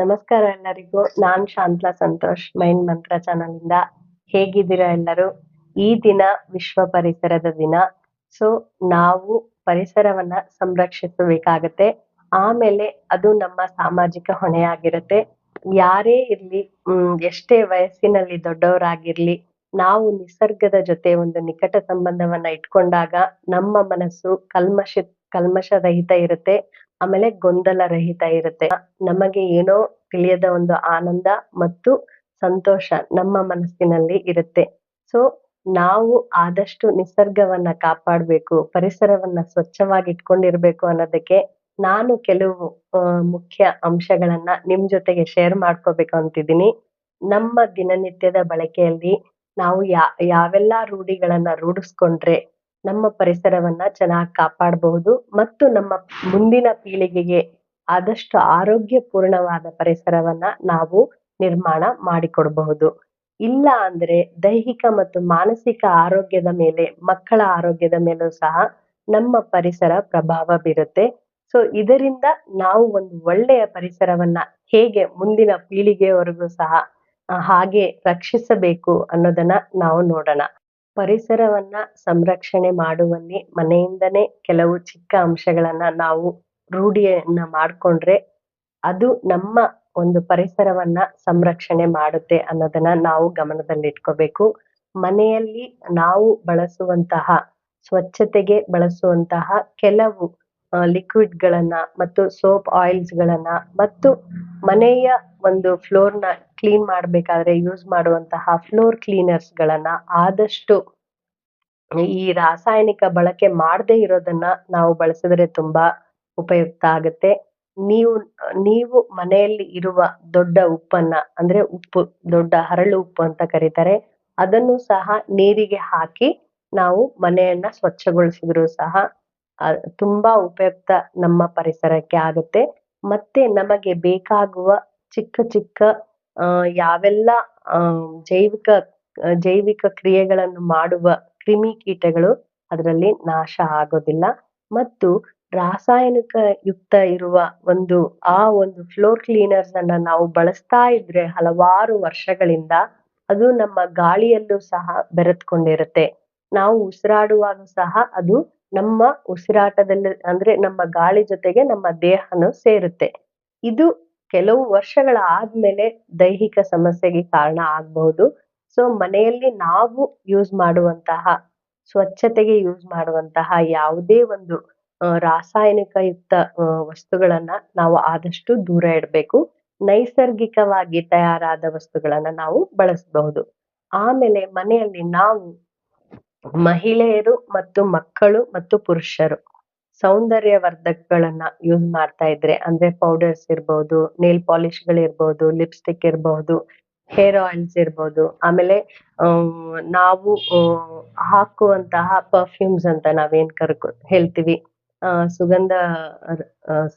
ನಮಸ್ಕಾರ ಎಲ್ಲರಿಗೂ. ನಾನ್ ಶಾಂತಲಾ ಸಂತೋಷ್ ಮೈಂಡ್ ಮಂತ್ರ ಚಾನಲ್ ಇಂದ ಹೇಗಿದ್ದೀರಾ ಎಲ್ಲರೂ? ಈ ದಿನ ವಿಶ್ವ ಪರಿಸರದ ದಿನ. ಸೊ, ನಾವು ಪರಿಸರವನ್ನ ಸಂರಕ್ಷಿಸಬೇಕಾಗತ್ತೆ. ಆಮೇಲೆ ಅದು ನಮ್ಮ ಸಾಮಾಜಿಕ ಹೊಣೆಯಾಗಿರುತ್ತೆ. ಯಾರೇ ಇರ್ಲಿ, ಹ್ಮ್, ಎಷ್ಟೇ ವಯಸ್ಸಿನಲ್ಲಿ ದೊಡ್ಡವರಾಗಿರ್ಲಿ, ನಾವು ನಿಸರ್ಗದ ಜೊತೆ ಒಂದು ನಿಕಟ ಸಂಬಂಧವನ್ನ ಇಟ್ಕೊಂಡಾಗ ನಮ್ಮ ಮನಸ್ಸು ಕಲ್ಮಶ, ಕಲ್ಮಶರಹಿತ ಇರುತ್ತೆ. ಆಮೇಲೆ ಗೊಂದಲ ರಹಿತ ಇರುತ್ತೆ. ನಮಗೆ ಏನೋ ತಿಳಿಯದ ಒಂದು ಆನಂದ ಮತ್ತು ಸಂತೋಷ ನಮ್ಮ ಮನಸ್ಸಿನಲ್ಲಿ ಇರುತ್ತೆ. ಸೊ ನಾವು ಆದಷ್ಟು ನಿಸರ್ಗವನ್ನ ಕಾಪಾಡ್ಬೇಕು, ಪರಿಸರವನ್ನ ಸ್ವಚ್ಛವಾಗಿ ಇಟ್ಕೊಂಡಿರ್ಬೇಕು ಅನ್ನೋದಕ್ಕೆ ನಾನು ಕೆಲವು ಮುಖ್ಯ ಅಂಶಗಳನ್ನ ನಿಮ್ ಜೊತೆಗೆ ಶೇರ್ ಮಾಡ್ಕೋಬೇಕು ಅಂತಿದ್ದೀನಿ. ನಮ್ಮ ದಿನನಿತ್ಯದ ಬಳಕೆಯಲ್ಲಿ ನಾವು ಯಾ, ಯಾವೆಲ್ಲ ರೂಢಿಗಳನ್ನ ರೂಢಿಸ್ಕೊಂಡ್ರೆ ನಮ್ಮ ಪರಿಸರವನ್ನ ಚೆನ್ನಾಗಿ ಕಾಪಾಡಬಹುದು ಮತ್ತು ನಮ್ಮ ಮುಂದಿನ ಪೀಳಿಗೆಗೆ ಆದಷ್ಟು ಆರೋಗ್ಯಪೂರ್ಣವಾದ ಪರಿಸರವನ್ನ ನಾವು ನಿರ್ಮಾಣ ಮಾಡಿಕೊಡಬಹುದು. ಇಲ್ಲ ಅಂದ್ರೆ ದೈಹಿಕ ಮತ್ತು ಮಾನಸಿಕ ಆರೋಗ್ಯದ ಮೇಲೆ, ಮಕ್ಕಳ ಆರೋಗ್ಯದ ಮೇಲೂ ಸಹ ನಮ್ಮ ಪರಿಸರ ಪ್ರಭಾವ ಬೀರುತ್ತೆ. ಸೊ ಇದರಿಂದ ನಾವು ಒಂದು ಒಳ್ಳೆಯ ಪರಿಸರವನ್ನ ಹೇಗೆ ಮುಂದಿನ ಪೀಳಿಗೆಯವರೆಗೂ ಸಹ ಹಾಗೆ ರಕ್ಷಿಸಬೇಕು ಅನ್ನೋದನ್ನ ನಾವು ನೋಡೋಣ. ಪರಿಸರವನ್ನ ಸಂರಕ್ಷಣೆ ಮಾಡುವಲ್ಲಿ ಮನೆಯಿಂದನೇ ಕೆಲವು ಚಿಕ್ಕ ಅಂಶಗಳನ್ನ ನಾವು ರೂಢಿಯನ್ನ ಮಾಡ್ಕೊಂಡ್ರೆ ಅದು ನಮ್ಮ ಒಂದು ಪರಿಸರವನ್ನ ಸಂರಕ್ಷಣೆ ಮಾಡುತ್ತೆ ಅನ್ನೋದನ್ನ ನಾವು ಗಮನದಲ್ಲಿಟ್ಕೋಬೇಕು. ಮನೆಯಲ್ಲಿ ನಾವು ಬಳಸುವಂತಹ, ಸ್ವಚ್ಛತೆಗೆ ಬಳಸುವಂತಹ ಕೆಲವು ಲಿಕ್ವಿಡ್ ಗಳನ್ನ ಮತ್ತು ಸೋಪ್ ಆಯಿಲ್ಸ್ ಗಳನ್ನ ಮತ್ತು ಮನೆಯ ಒಂದು ಫ್ಲೋರ್ನ ಕ್ಲೀನ್ ಮಾಡಬೇಕಾದ್ರೆ ಯೂಸ್ ಮಾಡುವಂತಹ ಫ್ಲೋರ್ ಕ್ಲೀನರ್ಸ್ ಗಳನ್ನ ಆದಷ್ಟು ಈ ರಾಸಾಯನಿಕ ಬಳಕೆ ಮಾಡದೇ ಇರೋದನ್ನ ನಾವು ಬಳಸಿದ್ರೆ ತುಂಬಾ ಉಪಯುಕ್ತ ಆಗುತ್ತೆ. ನೀವು ನೀವು ಮನೆಯಲ್ಲಿ ಇರುವ ದೊಡ್ಡ ಉಪ್ಪನ್ನ ಅಂದ್ರೆ ಉಪ್ಪು, ದೊಡ್ಡ ಹರಳು ಉಪ್ಪು ಅಂತ ಕರೀತಾರೆ, ಅದನ್ನು ಸಹ ನೀರಿಗೆ ಹಾಕಿ ನಾವು ಮನೆಯನ್ನ ಸ್ವಚ್ಛಗೊಳಿಸಿದ್ರು ಸಹ ತುಂಬಾ ಉಪಯುಕ್ತ ನಮ್ಮ ಪರಿಸರಕ್ಕೆ ಆಗುತ್ತೆ. ಮತ್ತೆ ನಮಗೆ ಬೇಕಾಗುವ ಚಿಕ್ಕ ಚಿಕ್ಕ ಯಾವೆಲ್ಲ ಜೈವಿಕ ಜೈವಿಕ ಕ್ರಿಯೆಗಳನ್ನು ಮಾಡುವ ಕ್ರಿಮಿ ಕೀಟಗಳು ಅದರಲ್ಲಿ ನಾಶ ಆಗೋದಿಲ್ಲ. ಮತ್ತು ರಾಸಾಯನಿಕ ಯುಕ್ತ ಇರುವ ಒಂದು, ಆ ಒಂದು ಫ್ಲೋರ್ ಅನ್ನ ನಾವು ಬಳಸ್ತಾ ಇದ್ರೆ ಹಲವಾರು ವರ್ಷಗಳಿಂದ ಅದು ನಮ್ಮ ಗಾಳಿಯಲ್ಲೂ ಸಹ ಬೆರೆತ್ಕೊಂಡಿರುತ್ತೆ. ನಾವು ಉಸಿರಾಡುವಾಗ ಸಹ ಅದು ನಮ್ಮ ಉಸಿರಾಟದಲ್ಲಿ, ಅಂದ್ರೆ ನಮ್ಮ ಗಾಳಿ ಜೊತೆಗೆ ನಮ್ಮ ದೇಹನೂ ಸೇರುತ್ತೆ. ಇದು ಕೆಲವು ವರ್ಷಗಳ ಆದ್ಮೇಲೆ ದೈಹಿಕ ಸಮಸ್ಯೆಗೆ ಕಾರಣ ಆಗಬಹುದು. ಸೊ, ಮನೆಯಲ್ಲಿ ನಾವು ಯೂಸ್ ಮಾಡುವಂತಹ, ಸ್ವಚ್ಛತೆಗೆ ಯೂಸ್ ಮಾಡುವಂತಹ ಯಾವುದೇ ಒಂದು ರಾಸಾಯನಿಕಯುಕ್ತ ವಸ್ತುಗಳನ್ನ ನಾವು ಆದಷ್ಟು ದೂರ ಇಡಬೇಕು. ನೈಸರ್ಗಿಕವಾಗಿ ತಯಾರಾದ ವಸ್ತುಗಳನ್ನ ನಾವು ಬಳಸಬಹುದು. ಆಮೇಲೆ ಮನೆಯಲ್ಲಿ ನಾವು ಮಹಿಳೆಯರು ಮತ್ತು ಮಕ್ಕಳು ಮತ್ತು ಪುರುಷರು. ಸೌಂದರ್ಯವರ್ಧಕಗಳನ್ನ ಯೂಸ್ ಮಾಡ್ತಾ ಇದ್ರೆ ಅಂದ್ರೆ ಪೌಡರ್ಸ್ ಇರ್ಬೋದು ನೇಲ್ ಪಾಲಿಶ್ ಗಳಿರ್ಬೋದು ಲಿಪ್ಸ್ಟಿಕ್ ಇರ್ಬಹುದು ಹೇರ್ ಆಯಿಲ್ಸ್ ಇರ್ಬಹುದು ಆಮೇಲೆ ಆಮ್, ನಾವು ಹಾಕುವಂತಹ ಪರ್ಫ್ಯೂಮ್ಸ್ ಅಂತ ನಾವೇನ್ ಕರ್ಕೊ ಹೇಳ್ತೀವಿ. ಸುಗಂಧ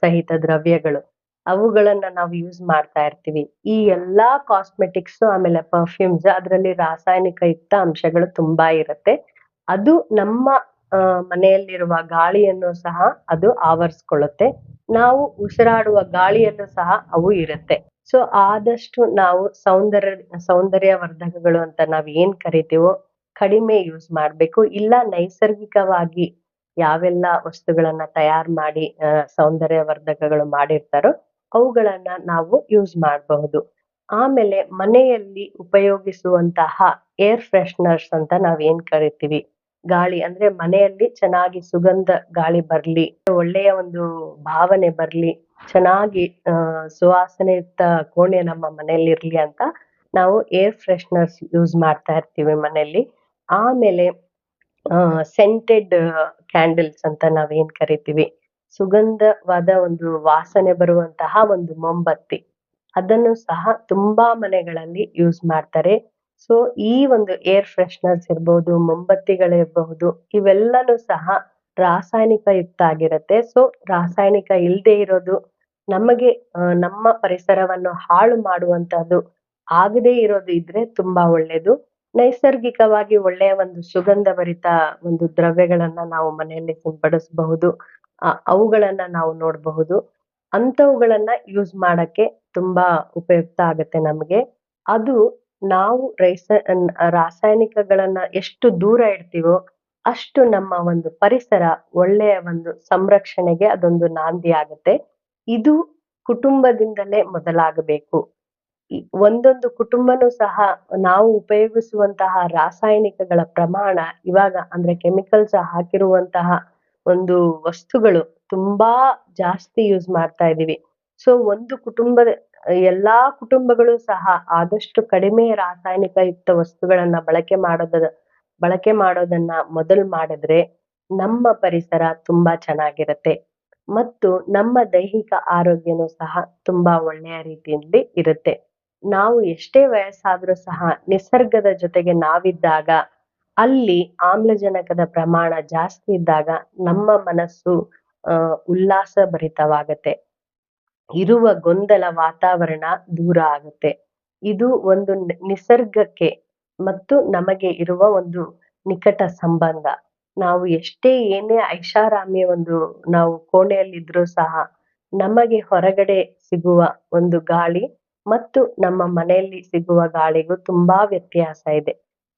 ಸಹಿತ ದ್ರವ್ಯಗಳು. ಅವುಗಳನ್ನ ನಾವು ಯೂಸ್ ಮಾಡ್ತಾ ಇರ್ತೀವಿ. ಈ ಎಲ್ಲಾ ಕಾಸ್ಮೆಟಿಕ್ಸ್ ಆಮೇಲೆ ಪರ್ಫ್ಯೂಮ್ಸ್ ಅದರಲ್ಲಿ ರಾಸಾಯನಿಕ ಯುಕ್ತ ಅಂಶಗಳು ತುಂಬಾ ಇರುತ್ತೆ. ಅದು ನಮ್ಮ ಮನೆಯಲ್ಲಿರುವ ಗಾಳಿಯನ್ನು ಸಹ ಅದು ಆವರಿಸ್ಕೊಳ್ಳುತ್ತೆ. ನಾವು ಉಸಿರಾಡುವ ಗಾಳಿಯನ್ನು ಸಹ ಅವು ಇರುತ್ತೆ. ಸೊ, ಆದಷ್ಟು ನಾವು ಸೌಂದರ್ಯ, ಸೌಂದರ್ಯವರ್ಧಕಗಳು ಅಂತ ನಾವ್ ಏನ್ ಕರಿತೀವೋ ಕಡಿಮೆ ಯೂಸ್ ಮಾಡ್ಬೇಕು. ಇಲ್ಲ, ನೈಸರ್ಗಿಕವಾಗಿ ಯಾವೆಲ್ಲ ವಸ್ತುಗಳನ್ನ ತಯಾರು ಮಾಡಿ ಸೌಂದರ್ಯವರ್ಧಕಗಳು ಮಾಡಿರ್ತಾರೋ ಅವುಗಳನ್ನ ನಾವು ಯೂಸ್ ಮಾಡಬಹುದು. ಆಮೇಲೆ ಮನೆಯಲ್ಲಿ ಉಪಯೋಗಿಸುವಂತಹ ಏರ್ ಫ್ರೆಶ್ನರ್ಸ್ ಅಂತ ನಾವ್ ಏನ್ ಕರಿತೀವಿ? ಗಾಳಿ ಅಂದ್ರೆ ಮನೆಯಲ್ಲಿ ಚೆನ್ನಾಗಿ ಸುಗಂಧ ಗಾಳಿ ಬರ್ಲಿ, ಒಳ್ಳೆಯ ಒಂದು ಭಾವನೆ ಬರ್ಲಿ, ಚೆನ್ನಾಗಿ ಸುವಾಸನೆ ಸುವಾಸನೆಯುಕ್ತ ಕೋಣೆ ನಮ್ಮ ಮನೆಯಲ್ಲಿ ಇರ್ಲಿ ಅಂತ ನಾವು ಏರ್ ಫ್ರೆಶ್ನರ್ಸ್ ಯೂಸ್ ಮಾಡ್ತಾ ಇರ್ತೀವಿ ಮನೆಯಲ್ಲಿ. ಆಮೇಲೆ ಸೆಂಟೆಡ್ ಕ್ಯಾಂಡಲ್ಸ್ ಅಂತ ನಾವೇನ್ ಕರಿತೀವಿ? ಸುಗಂಧವಾದ ಒಂದು ವಾಸನೆ ಬರುವಂತಹ ಒಂದು ಮೊಂಬತ್ತಿ. ಅದನ್ನು ಸಹ ತುಂಬಾ ಮನೆಗಳಲ್ಲಿ ಯೂಸ್ ಮಾಡ್ತಾರೆ. ಸೊ ಈ ಒಂದು ಏರ್ ಫ್ರೆಶ್ನರ್ಸ್ ಇರ್ಬೋದು ಮೊಂಬತ್ತಿಗಳಿರಬಹುದು ಇವೆಲ್ಲನೂ ಸಹ ರಾಸಾಯನಿಕ ಯುಕ್ತ ಆಗಿರುತ್ತೆ. ಸೊ ರಾಸಾಯನಿಕ ಇಲ್ಲದೆ ಇರೋದು ನಮಗೆ ನಮ್ಮ ಪರಿಸರವನ್ನು ಹಾಳು ಮಾಡುವಂತಹದ್ದು ಆಗದೇ ಇರೋದು ಇದ್ರೆ ತುಂಬಾ ಒಳ್ಳೇದು. ನೈಸರ್ಗಿಕವಾಗಿ ಒಳ್ಳೆಯ ಒಂದು ಸುಗಂಧಭರಿತ ಒಂದು ದ್ರವ್ಯಗಳನ್ನ ನಾವು ಮನೆಯಲ್ಲಿ ಸಿಂಪಡಿಸಬಹುದು. ಅವುಗಳನ್ನ ನಾವು ನೋಡಬಹುದು. ಅಂತವುಗಳನ್ನ ಯೂಸ್ ಮಾಡಕ್ಕೆ ತುಂಬಾ ಉಪಯುಕ್ತ ಆಗತ್ತೆ ನಮಗೆ. ಅದು ನಾವು ರೈಸ ರಾಸಾಯನಿಕಗಳನ್ನ ಎಷ್ಟು ದೂರ ಇಡ್ತೀವೋ ಅಷ್ಟು ನಮ್ಮ ಒಂದು ಪರಿಸರ ಒಳ್ಳೆಯ ಒಂದು ಸಂರಕ್ಷಣೆಗೆ ಅದೊಂದು ನಾಂದಿ ಆಗತ್ತೆ. ಇದು ಕುಟುಂಬದಿಂದಲೇ ಮೊದಲಾಗಬೇಕು. ಒಂದೊಂದು ಕುಟುಂಬನೂ ಸಹ ನಾವು ಉಪಯೋಗಿಸುವಂತಹ ರಾಸಾಯನಿಕಗಳ ಪ್ರಮಾಣ ಇವಾಗ ಅಂದ್ರೆ ಕೆಮಿಕಲ್ಸ್ ಹಾಕಿರುವಂತಹ ಒಂದು ವಸ್ತುಗಳು ತುಂಬಾ ಜಾಸ್ತಿ ಯೂಸ್ ಮಾಡ್ತಾ ಇದೀವಿ. ಸೊ, ಒಂದು ಕುಟುಂಬದ ಎಲ್ಲಾ ಕುಟುಂಬಗಳು ಸಹ ಆದಷ್ಟು ಕಡಿಮೆ ರಾಸಾಯನಿಕ ಯುಕ್ತ ವಸ್ತುಗಳನ್ನ ಬಳಕೆ ಮಾಡೋದ ಬಳಕೆ ಮಾಡೋದನ್ನ ಮೊದಲು ಮಾಡಿದ್ರೆ ನಮ್ಮ ಪರಿಸರ ತುಂಬಾ ಚೆನ್ನಾಗಿರತ್ತೆ. ಮತ್ತು ನಮ್ಮ ದೈಹಿಕ ಆರೋಗ್ಯನೂ ಸಹ ತುಂಬಾ ಒಳ್ಳೆಯ ರೀತಿಯಲ್ಲಿ ಇರುತ್ತೆ. ನಾವು ಎಷ್ಟೇ ವಯಸ್ಸಾದ್ರೂ ಸಹ ನಿಸರ್ಗದ ಜೊತೆಗೆ ನಾವಿದ್ದಾಗ, ಅಲ್ಲಿ ಆಮ್ಲಜನಕದ ಪ್ರಮಾಣ ಜಾಸ್ತಿ ಇದ್ದಾಗ ನಮ್ಮ ಮನಸ್ಸು ಉಲ್ಲಾಸ ಭರಿತವಾಗತ್ತೆ ಇರುವ ಗೊಂದಲ ವಾತಾವರಣ ದೂರ ಆಗುತ್ತೆ. ಇದು ಒಂದು ನಿಸರ್ಗಕ್ಕೆ ಮತ್ತು ನಮಗೆ ಇರುವ ಒಂದು ನಿಕಟ ಸಂಬಂಧ. ನಾವು ಎಷ್ಟೇ ಏನೇ ಐಷಾರಾಮಿ ಒಂದು ನಾವು ಕೋಣೆಯಲ್ಲಿದ್ರೂ ಸಹ ನಮಗೆ ಹೊರಗಡೆ ಸಿಗುವ ಒಂದು ಗಾಳಿ ಮತ್ತು ನಮ್ಮ ಮನೆಯಲ್ಲಿ ಸಿಗುವ ಗಾಳಿಗೂ ತುಂಬಾ ವ್ಯತ್ಯಾಸ ಇದೆ.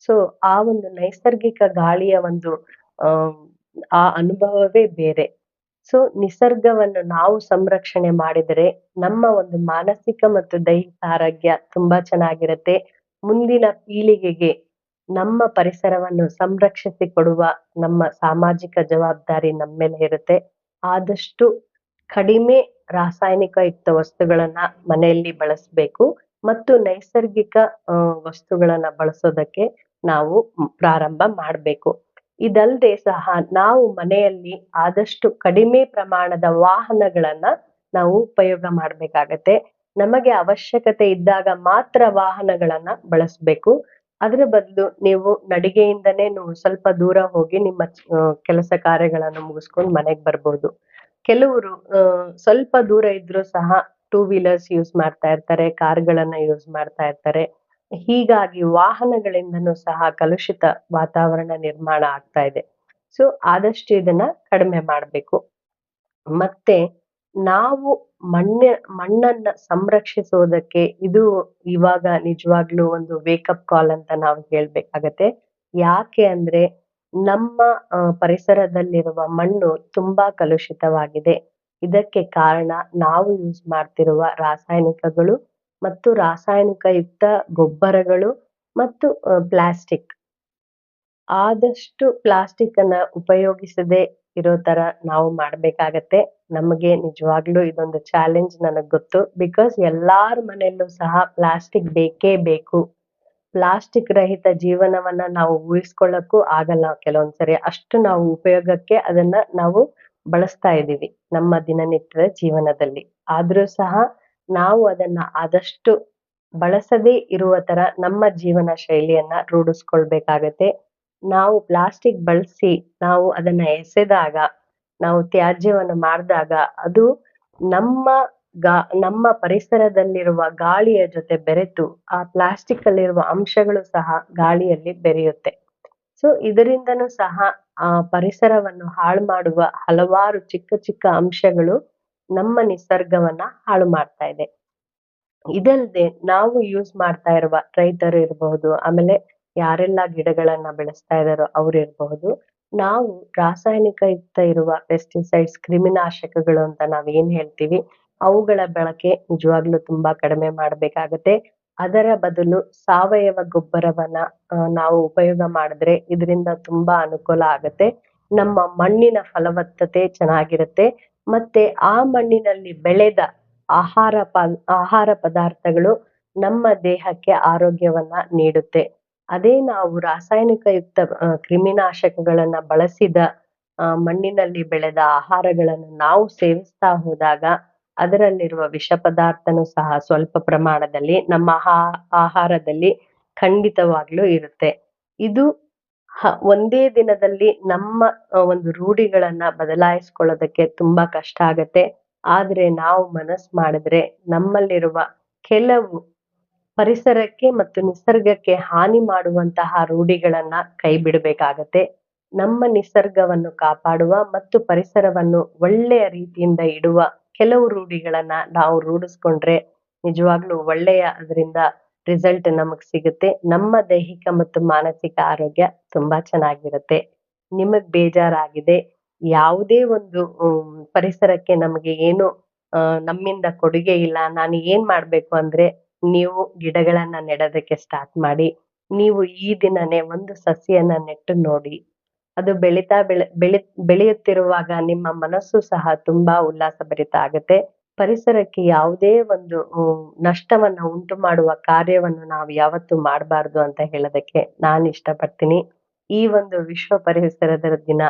ಸೊ, ಆ ಒಂದು ನೈಸರ್ಗಿಕ ಗಾಳಿಯ ಒಂದು ಆ ಅನುಭವವೇ ಬೇರೆ. ಸೊ, ನಿಸರ್ಗವನ್ನು ನಾವು ಸಂರಕ್ಷಣೆ ಮಾಡಿದರೆ ನಮ್ಮ ಒಂದು ಮಾನಸಿಕ ಮತ್ತು ದೈಹಿಕ ಆರೋಗ್ಯ ತುಂಬಾ ಚೆನ್ನಾಗಿರುತ್ತೆ. ಮುಂದಿನ ಪೀಳಿಗೆಗೆ ನಮ್ಮ ಪರಿಸರವನ್ನು ಸಂರಕ್ಷಿಸಿ ಕೊಡುವ ನಮ್ಮ ಸಾಮಾಜಿಕ ಜವಾಬ್ದಾರಿ ನಮ್ಮ ಮೇಲೆ ಇರುತ್ತೆ. ಆದಷ್ಟು ಕಡಿಮೆ ರಾಸಾಯನಿಕ ಯುಕ್ತ ವಸ್ತುಗಳನ್ನ ಮನೆಯಲ್ಲಿ ಬಳಸಬೇಕು ಮತ್ತು ನೈಸರ್ಗಿಕ ವಸ್ತುಗಳನ್ನ ಬಳಸೋದಕ್ಕೆ ನಾವು ಪ್ರಾರಂಭ ಮಾಡಬೇಕು. ಇದಲ್ಲದೆ ಸಹ ನಾವು ಮನೆಯಲ್ಲಿ ಆದಷ್ಟು ಕಡಿಮೆ ಪ್ರಮಾಣದ ವಾಹನಗಳನ್ನ ನಾವು ಉಪಯೋಗ ಮಾಡ್ಬೇಕಾಗತ್ತೆ. ನಮಗೆ ಅವಶ್ಯಕತೆ ಇದ್ದಾಗ ಮಾತ್ರ ವಾಹನಗಳನ್ನ ಬಳಸಬೇಕು. ಅದರ ಬದಲು ನೀವು ನಡಿಗೆಯಿಂದನೇ ನೀವು ಸ್ವಲ್ಪ ದೂರ ಹೋಗಿ ನಿಮ್ಮ ಕೆಲಸ ಕಾರ್ಯಗಳನ್ನು ಮುಗಿಸ್ಕೊಂಡು ಮನೆಗೆ ಬರ್ಬೋದು. ಕೆಲವರು ಸ್ವಲ್ಪ ದೂರ ಇದ್ರೂ ಸಹ ಟೂ ವೀಲರ್ಸ್ ಯೂಸ್ ಮಾಡ್ತಾ ಇರ್ತಾರೆ ಕಾರ್ಗಳನ್ನ ಯೂಸ್ ಮಾಡ್ತಾ ಇರ್ತಾರೆ. ಹೀಗಾಗಿ ವಾಹನಗಳಿಂದನೂ ಸಹ ಕಲುಷಿತ ವಾತಾವರಣ ನಿರ್ಮಾಣ ಆಗ್ತಾ ಇದೆ. ಸೊ ಆದಷ್ಟು ಇದನ್ನ ಕಡಿಮೆ ಮಾಡ್ಬೇಕು. ಮತ್ತೆ ನಾವು ಮಣ್ಣ, ಮಣ್ಣನ್ನ ಸಂರಕ್ಷಿಸೋದಕ್ಕೆ ಇದು ಇವಾಗ ನಿಜವಾಗ್ಲೂ ಒಂದು ವೇಕಪ್ ಕಾಲ್ ಅಂತ ನಾವು ಹೇಳ್ಬೇಕಾಗತ್ತೆ. ಯಾಕೆ ಅಂದ್ರೆ ನಮ್ಮ ಪರಿಸರದಲ್ಲಿರುವ ಮಣ್ಣು ತುಂಬಾ ಕಲುಷಿತವಾಗಿದೆ. ಇದಕ್ಕೆ ಕಾರಣ ನಾವು ಯೂಸ್ ಮಾಡ್ತಿರುವ ರಾಸಾಯನಿಕಗಳು ಮತ್ತು ರಾಸಾಯನಿಕ ಯುಕ್ತ ಗೊಬ್ಬರಗಳು ಮತ್ತು ಪ್ಲಾಸ್ಟಿಕ್. ಆದಷ್ಟು ಪ್ಲಾಸ್ಟಿಕ್ ಅನ್ನ ಉಪಯೋಗಿಸದೆ ಇರೋ ತರ ನಾವು ಮಾಡ್ಬೇಕಾಗತ್ತೆ. ನಮಗೆ ನಿಜವಾಗ್ಲೂ ಇದೊಂದು ಚಾಲೆಂಜ್ ನನಗ್ ಗೊತ್ತು. ಬಿಕಾಸ್ ಎಲ್ಲಾರ ಮನೆಯಲ್ಲೂ ಸಹ ಪ್ಲಾಸ್ಟಿಕ್ ಬೇಕೇ ಬೇಕು. ಪ್ಲಾಸ್ಟಿಕ್ ರಹಿತ ಜೀವನವನ್ನ ನಾವು ಊಹಿಸ್ಕೊಳ್ಳಕ್ಕೂ ಆಗಲ್ಲ ಕೆಲವೊಂದ್ಸರಿ. ಅಷ್ಟು ನಾವು ಉಪಯೋಗಕ್ಕೆ ಅದನ್ನ ನಾವು ಬಳಸ್ತಾ ಇದೀವಿ ನಮ್ಮ ದಿನನಿತ್ಯದ ಜೀವನದಲ್ಲಿ. ಆದ್ರೂ ಸಹ ನಾವು ಅದನ್ನ ಆದಷ್ಟು ಬಳಸದೇ ಇರುವ ತರ ನಮ್ಮ ಜೀವನ ಶೈಲಿಯನ್ನ ರೂಢಿಸ್ಕೊಳ್ಬೇಕಾಗತ್ತೆ. ನಾವು ಪ್ಲಾಸ್ಟಿಕ್ ಬಳಸಿ ನಾವು ಅದನ್ನ ಎಸೆದಾಗ, ನಾವು ತ್ಯಾಜ್ಯವನ್ನು ಮಾಡಿದಾಗ ಅದು ನಮ್ಮ ಗಾ, ನಮ್ಮ ಪರಿಸರದಲ್ಲಿರುವ ಗಾಳಿಯ ಜೊತೆ ಬೆರೆತು ಆ ಪ್ಲಾಸ್ಟಿಕ್ ಅಲ್ಲಿರುವ ಅಂಶಗಳು ಸಹ ಗಾಳಿಯಲ್ಲಿ ಬೆರೆಯುತ್ತೆ. ಸೊ, ಇದರಿಂದನೂ ಸಹ ಆ ಪರಿಸರವನ್ನು ಹಾಳು ಮಾಡುವ ಹಲವಾರು ಚಿಕ್ಕ ಚಿಕ್ಕ ಅಂಶಗಳು ನಮ್ಮ ನಿಸರ್ಗವನ್ನ ಹಾಳು ಮಾಡ್ತಾ ಇದೆ. ಇದಲ್ದೆ ನಾವು ಯೂಸ್ ಮಾಡ್ತಾ ಇರುವ ರೈತರು ಇರಬಹುದು, ಆಮೇಲೆ ಯಾರೆಲ್ಲ ಗಿಡಗಳನ್ನ ಬೆಳೆಸ್ತಾ ಇದಾರೋ ಅವ್ರು ಇರಬಹುದು, ನಾವು ರಾಸಾಯನಿಕ ಯುಕ್ತ ಇರುವ ಪೆಸ್ಟಿಸೈಡ್ಸ್ ಕ್ರಿಮಿನಾಶಕಗಳು ಅಂತ ನಾವ್ ಏನ್ ಹೇಳ್ತೀವಿ, ಅವುಗಳ ಬಳಕೆ ನಿಜವಾಗ್ಲೂ ತುಂಬಾ ಕಡಿಮೆ ಮಾಡ್ಬೇಕಾಗತ್ತೆ. ಅದರ ಬದಲು ಸಾವಯವ ಗೊಬ್ಬರವನ್ನ ನಾವು ಉಪಯೋಗ ಮಾಡಿದ್ರೆ ಇದರಿಂದ ತುಂಬಾ ಅನುಕೂಲ ಆಗತ್ತೆ. ನಮ್ಮ ಮಣ್ಣಿನ ಫಲವತ್ತತೆ ಚೆನ್ನಾಗಿರುತ್ತೆ. ಮತ್ತೆ ಆ ಮಣ್ಣಿನಲ್ಲಿ ಬೆಳೆದ ಆಹಾರ ಪ ಆಹಾರ ಪದಾರ್ಥಗಳು ನಮ್ಮ ದೇಹಕ್ಕೆ ಆರೋಗ್ಯವನ್ನ ನೀಡುತ್ತೆ. ಅದೇ ನಾವು ರಾಸಾಯನಿಕ ಯುಕ್ತ ಆ, ಕ್ರಿಮಿನಾಶಕಗಳನ್ನ ಬಳಸಿದ ಮಣ್ಣಿನಲ್ಲಿ ಬೆಳೆದ ಆಹಾರಗಳನ್ನು ನಾವು ಸೇವಿಸ್ತಾ ಹೋದಾಗ ಅದರಲ್ಲಿರುವ ವಿಷ ಪದಾರ್ಥನೂ ಸಹ ಸ್ವಲ್ಪ ಪ್ರಮಾಣದಲ್ಲಿ ನಮ್ಮ ಆಹಾ- ಆಹಾರದಲ್ಲಿ ಖಂಡಿತವಾಗ್ಲೂ ಇರುತ್ತೆ. ಇದು ಹ- ಒಂದೇ ದಿನದಲ್ಲಿ ನಮ್ಮ ಒಂದು ರೂಢಿಗಳನ್ನ ಬದಲಾಯಿಸ್ಕೊಳ್ಳೋದಕ್ಕೆ ತುಂಬಾ ಕಷ್ಟ ಆಗತ್ತೆ. ಆದ್ರೆ ನಾವು ಮನಸ್ಸು ಮಾಡಿದ್ರೆ ನಮ್ಮಲ್ಲಿರುವ ಕೆಲವು ಪರಿಸರಕ್ಕೆ ಮತ್ತು ನಿಸರ್ಗಕ್ಕೆ ಹಾನಿ ಮಾಡುವಂತಹ ರೂಢಿಗಳನ್ನ ಕೈ ಬಿಡಬೇಕಾಗತ್ತೆ ನಮ್ಮ ನಿಸರ್ಗವನ್ನು ಕಾಪಾಡುವ ಮತ್ತು ಪರಿಸರವನ್ನು ಒಳ್ಳೆಯ ರೀತಿಯಿಂದ ಇಡುವ ಕೆಲವು ರೂಢಿಗಳನ್ನ ನಾವು ರೂಢಿಸ್ಕೊಂಡ್ರೆ ನಿಜವಾಗ್ಲೂ ಒಳ್ಳೆಯ, ಅದರಿಂದ ರಿಸಲ್ಟ್ ನಮಗ್ ಸಿಗುತ್ತೆ. ನಮ್ಮ ದೈಹಿಕ ಮತ್ತು ಮಾನಸಿಕ ಆರೋಗ್ಯ ತುಂಬಾ ಚೆನ್ನಾಗಿರುತ್ತೆ. ನಿಮಗ್ ಬೇಜಾರಾಗಿದೆ. ಯಾವುದೇ ಒಂದು ಪರಿಸರಕ್ಕೆ ನಮಗೆ ಏನು ನಮ್ಮಿಂದ ಕೊಡುಗೆ ಇಲ್ಲ. ನಾನು ಏನ್ ಮಾಡ್ಬೇಕು ಅಂದ್ರೆ ನೀವು ಗಿಡಗಳನ್ನ ನೆಡೋದಕ್ಕೆ ಸ್ಟಾರ್ಟ್ ಮಾಡಿ. ನೀವು ಈ ದಿನನೇ ಒಂದು ಸಸಿಯನ್ನ ನೆಟ್ಟು ನೋಡಿ. ಅದು ಬೆಳೀತಾ ಬೆಳೆ, ಬೆಳಿ, ಬೆಳೆಯುತ್ತಿರುವಾಗ ನಿಮ್ಮ ಮನಸ್ಸು ಸಹ ತುಂಬಾ ಉಲ್ಲಾಸಭರಿತ ಆಗುತ್ತೆ. ಪರಿಸರಕ್ಕೆ ಯಾವುದೇ ಒಂದು ನಷ್ಟವನ್ನು ಉಂಟು ಮಾಡುವ ಕಾರ್ಯವನ್ನು ನಾವು ಯಾವತ್ತೂ ಮಾಡಬಾರ್ದು ಅಂತ ಹೇಳೋದಕ್ಕೆ ನಾನು ಇಷ್ಟಪಡ್ತೀನಿ. ಈ ಒಂದು ವಿಶ್ವ ಪರಿಸರದ ದಿನ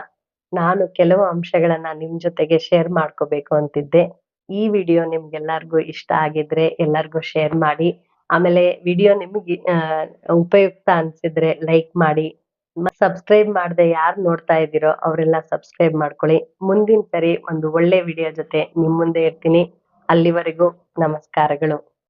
ನಾನು ಕೆಲವು ಅಂಶಗಳನ್ನ ನಿಮ್ ಜೊತೆಗೆ ಶೇರ್ ಮಾಡ್ಕೋಬೇಕು ಅಂತಿದ್ದೆ. ಈ ವಿಡಿಯೋ ನಿಮ್ಗೆಲ್ಲರಿಗೂ ಇಷ್ಟ ಆಗಿದ್ರೆ ಎಲ್ಲರಿಗೂ ಶೇರ್ ಮಾಡಿ. ಆಮೇಲೆ ವಿಡಿಯೋ ನಿಮಗೆ ಉಪಯುಕ್ತ ಅನ್ಸಿದ್ರೆ ಲೈಕ್ ಮಾಡಿ. ಸಬ್ಸ್ಕ್ರೈಬ್ ಮಾಡದೆ ಯಾರು ನೋಡ್ತಾ ಇದ್ದೀರೋ ಅವರೆಲ್ಲ ಸಬ್ಸ್ಕ್ರೈಬ್ ಮಾಡ್ಕೊಳ್ಳಿ. ಮುಂದಿನ ಸರಿ ಒಂದು ಒಳ್ಳೆ ವಿಡಿಯೋ ಜೊತೆ ನಿಮ್ ಮುಂದೆ ಇರ್ತೀನಿ. ಅಲ್ಲಿವರೆಗೂ ನಮಸ್ಕಾರಗಳು.